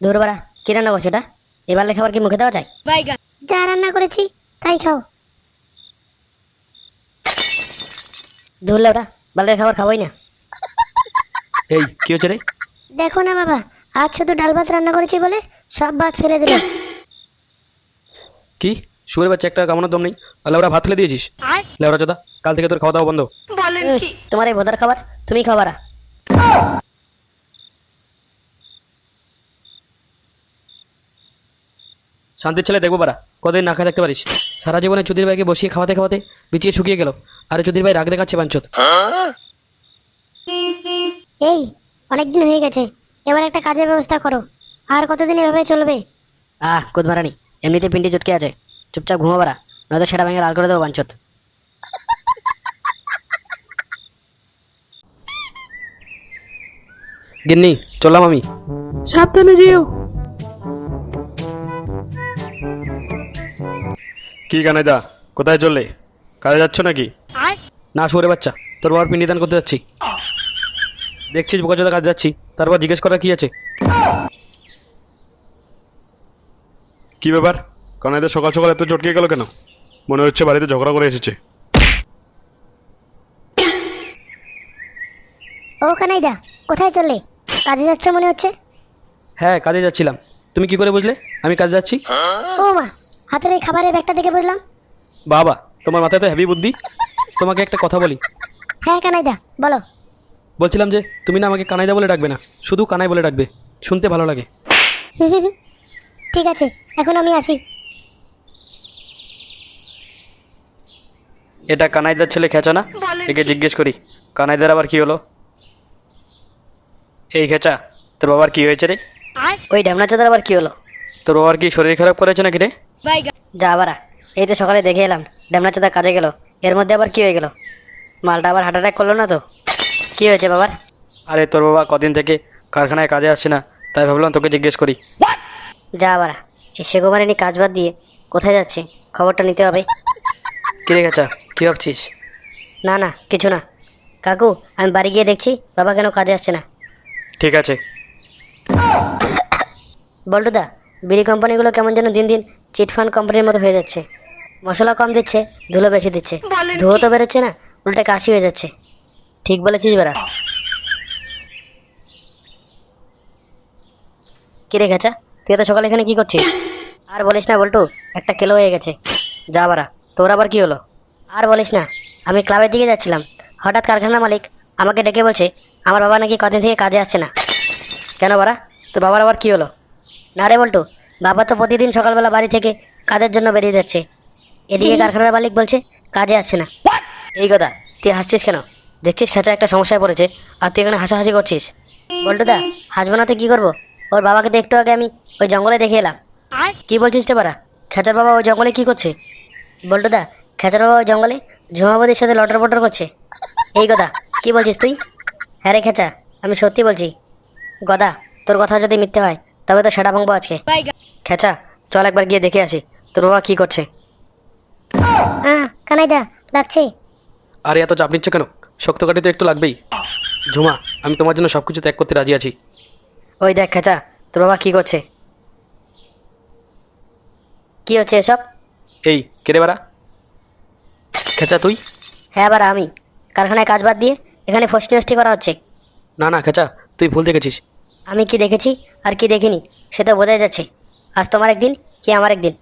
ধরবারা কি রান্না করছ এটা? এবার খাবার কি মুখে দেওয়া যায়? যা রান্না করেছি তাই খাও। ধরলে ওরা বালের খাবার খাবোই না। এই কি হচ্ছে রে? দেখো না বাবা আজ শুধু ডাল ভাত রান্না করেছি বলে সব ভাত ফেলে দিল কি? শুয়ের বাচ্চা একটা কামড়ার দম নেই। আর লেবরা ভাত ফেলে দিয়েছিস? লেবরা চোদা কাল থেকে তোর খাওয়া দাওয়া বন্ধ তোমার এই ভোদার খাবার তুমি খাবারা শান্তির ছেলে দেখব পারা কতদিন না খায় থাকতে পারিস। সারা জীবনে চুদির ভাইকে বসিয়ে খাওয়াতে খাওয়াতে বিচিয়ে শুকিয়ে গেল। আর চুদির ভাই রাগ দেখাচ্ছে বাঞ্চত এই অনেকদিন হয়ে গেছে। এবার একটা কাজের ব্যবস্থা করো। আর কতদিন এভাবে চলবে? আহ কুদমারানি এমনিতে পিন্ডি চুটকে আছে। চুপচাপ ঘুমাবারা নয়তো সেটা ভেঙে লাল করে দেবো বাঞ্চত গিন্নি চললাম আমি। সাবধানে যেও। কি কানাইদা কোথায় চললে? কাজে যাচ্ছ নাকি? না শুয়ারে বাচ্চা তোর বাবার পিণ্ডিদান করতে যাচ্ছি। দেখছিস বোকাচোদা কাজ যাচ্ছি তারপর জিজ্ঞেস করা কি আছে? কি ব্যাপার? কানাইদের সকাল সকাল এত চটকে গেল কেন? মনে হচ্ছে বাড়িতে ঝগড়া করে এসেছে। ও কানাইদা কোথায় চললে? কাজে যাচ্ছ মনে হচ্ছে? হ্যাঁ কাজে যাচ্ছিলাম। তুমি কি করে বুঝলে? আমি কাজে যাচ্ছি। ও মা হাতের এই খাবারের ব্যাগটা দেখে বুঝলাম। বাবা তোমার মাথায় তো হেভি বুদ্ধি। তোমাকে একটা কথা বলি। হ্যাঁ কানাইদা বলো। বলছিলাম যে তুমি না আমাকে কানাইদা বলে ডাকবে না শুধু কানাই বলে ডাকবে। শুনতে ভালো লাগে। ঠিক আছে এখন আমি আসি। এটা কানাইদার ছেলে খেচা না? একে জিজ্ঞেস করি কানাইদার আবার কি হলো? এই খেচা তোর বাবার কি হয়েছে রে? ওই ড্যামনা চাঁদার আবার কি হলো? তোর বাবার কি শরীর খারাপ করেছে নাকি রে? যা আবারা এই তো সকালে দেখে এলাম ড্যামনা চাঁদা কাজে গেল এর মধ্যে আবার কি হয়ে গেল? মালটা আবার হার্ট অ্যাটাক করল না তো? কি হয়েছে বাবার? আরে তোর বাবা কদিন থেকে কারখানায় কাজে আসছে না তাই ভাবলাম তোকে জিজ্ঞেস করি। যা আবারা এই শেখোমারিনি কাজ বাদ দিয়ে কোথায় যাচ্ছে? খবরটা নিতে হবে। কি রে খেচা কি ভাবছিস? না না কিছু না। কাকু আমি বাড়ি গিয়ে দেখছি বাবা কেন কাজে আসছে না? ঠিক আছে। বল্টুদা বিড়ি কোম্পানিগুলো কেমন যেন দিন দিন চিটফান্ড কোম্পানির মতো হয়ে যাচ্ছে। মশলা কম দিচ্ছে ধুলো বেশি দিচ্ছে। ধুয়ো তো বেরোচ্ছে না উল্টে কাশি হয়ে যাচ্ছে। ঠিক বলেছিস বেড়া। কিরে গেছা তুই এত সকালে এখানে কি করছিস? আর বলিস না বল্টু একটা কেলো হয়ে গেছে। যা বারা তোর আবার কি হলো? আর বলিস না আমি ক্লাবের দিকে যাচ্ছিলাম। হঠাৎ কারখানা মালিক আমাকে ডেকে বলছে আমার বাবা নাকি কদিন থেকে কাজে আসছে না। কেন বারা তোর বাবার আবার কি হলো? না রে বল্টু বাবা তো প্রতিদিন সকালবেলা বাড়ি থেকে কাজের জন্য বেরিয়ে যাচ্ছে। এদিকে কারখানার মালিক বলছে কাজে আসছে না। এই কথা তুই হাসছিস কেন? দেখছিস খেঁচা একটা সমস্যায় পড়েছে আর তুই এখানে হাসাহাসি করছিস? বল্টুদা হাসবো না তো কী করব? ওর বাবাকে তো একটু আগে আমি ওই জঙ্গলে দেখে এলাম। কি বলছিস রে বারা খেচার বাবা ওই জঙ্গলে কি করছে? বল্টুদা খেচার বাবা ওই জঙ্গলে ঝুমাবদির সাথে লটর পটর করছে। এই কথা কি বলছিস তুই? হ্যাঁ রে খেচা আমি সত্যি বলছি। গদা তোর কথা যদি মিথ্যে হয় তবে তো সেটা ভাঙবো আজকে। খেচা চল একবার গিয়ে দেখে আসি। তোর বাবা কি করছে? কানাইদা লাগছে। আরে এত চাপ নিচ্ছ কেন? শক্ত কাটি তো একটু লাগবেই। ঝুমা আমি তোমার জন্য সব কিছু ত্যাগ করতে রাজি আছি। ওই দেখ খেচা তোর বাবা কি করছে? কি হচ্ছে এসব? এই কেড়ে বাড়া? খেচা তুই? হ্যাঁ আবার আমি। কারখানায় কাজ বাদ দিয়ে এখানে ফষ্টি নষ্টি করা হচ্ছে। না না খেচা তুই ভুল দেখেছিস। আমি কি দেখেছি? আর কি দেখিনি সে তো বোঝাই যাচ্ছে। আজ তোমার একদিন কি আমার একদিন?